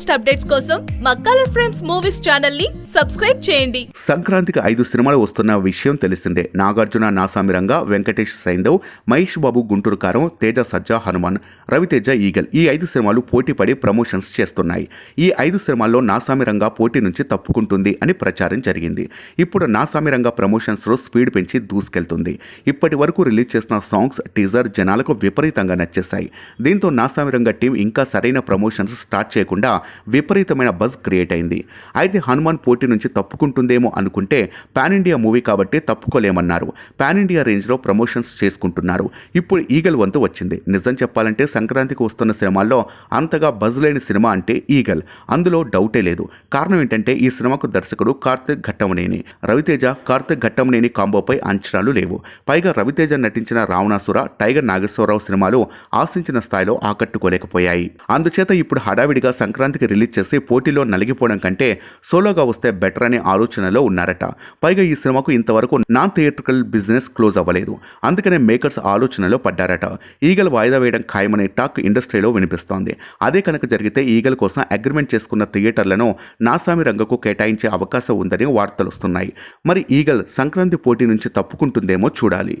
Latest updates కోసం మా colour frames movies ఛానల్ని సబ్స్క్రైబ్ చేయండి. సంక్రాంతికి ఐదు సినిమాలు వస్తున్న విషయం తెలిసిందే. నాగార్జున నాసామిరంగా వెంకటేష్ సైందవ్ మహేష్ బాబు గుంటూరు కారం తేజ సజ్జా హనుమాన్ రవితేజ ఈగల్ ఈ ఐదు సినిమాలు పోటీ పడి ప్రమోషన్స్ చేస్తున్నాయి. ఈ ఐదు సినిమాల్లో నాసామిరంగా పోటీ నుంచి తప్పుకుంటుంది అని ప్రచారం జరిగింది. ఇప్పుడు నాసామిరంగా ప్రమోషన్స్లో స్పీడ్ పెంచి దూసుకెళ్తుంది. ఇప్పటి వరకు రిలీజ్ చేసిన సాంగ్స్ టీజర్ జనాలకు విపరీతంగా నచ్చేశాయి. దీంతో నాసామిరంగా టీం ఇంకా సరైన ప్రమోషన్స్ స్టార్ట్ చేయకుండా విపరీతమైన బజ్ క్రియేట్ అయింది. అయితే హనుమాన్ పోటీ నుంచి తప్పుకుంటుందేమో అనుకుంటే పాన్ ఇండియా మూవీ కాబట్టి తప్పుకోలేమన్నారు. పాన్ ఇండియా రేంజ్లో ప్రమోషన్స్ చేసుకుంటున్నారు. ఇప్పుడు ఈగల్ వంతు వచ్చింది. నిజం చెప్పాలంటే సంక్రాంతికి వస్తున్న సినిమాల్లో అంతగా బజ్ లేని సినిమా అంటే ఈగల్. అందులో డౌటే లేదు. కారణం ఏంటంటే ఈ సినిమాకు దర్శకుడు కార్తిక్ ఘట్టమనేని. రవితేజ కార్తిక్ ఘట్టమనేని కాంబోపై అంచనాలు లేవు. పైగా రవితేజ నటించిన రావణాసుర టైగర్ నాగేశ్వరరావు సినిమాలు ఆశించిన స్థాయిలో ఆకట్టుకోలేకపోయాయి. అందుచేత ఇప్పుడు హడావిడిగా సంక్రాంతి సంక్రాంతికి రిలీజ్ చేసి పోటీలో నలిగిపోవడం కంటే సోలోగా వస్తే బెటర్ అనే ఆలోచనలో ఉన్నారట. పైగా ఈ సినిమాకు ఇంతవరకు నాన్ థియేట్రికల్ బిజినెస్ క్లోజ్ అవ్వలేదు. అందుకనే మేకర్స్ ఆలోచనలో పడ్డారట. ఈగల్ వాయిదా వేయడం ఖాయమనే టాక్ ఇండస్ట్రీలో వినిపిస్తోంది. అదే కనుక జరిగితే ఈగల్ కోసం అగ్రిమెంట్ చేసుకున్న థియేటర్లను నాసామి రంగకు కేటాయించే అవకాశం ఉందని వార్తలు వస్తున్నాయి మరి ఈగల్ సంక్రాంతి పోటీ నుంచి తప్పుకుంటుందేమో చూడాలి.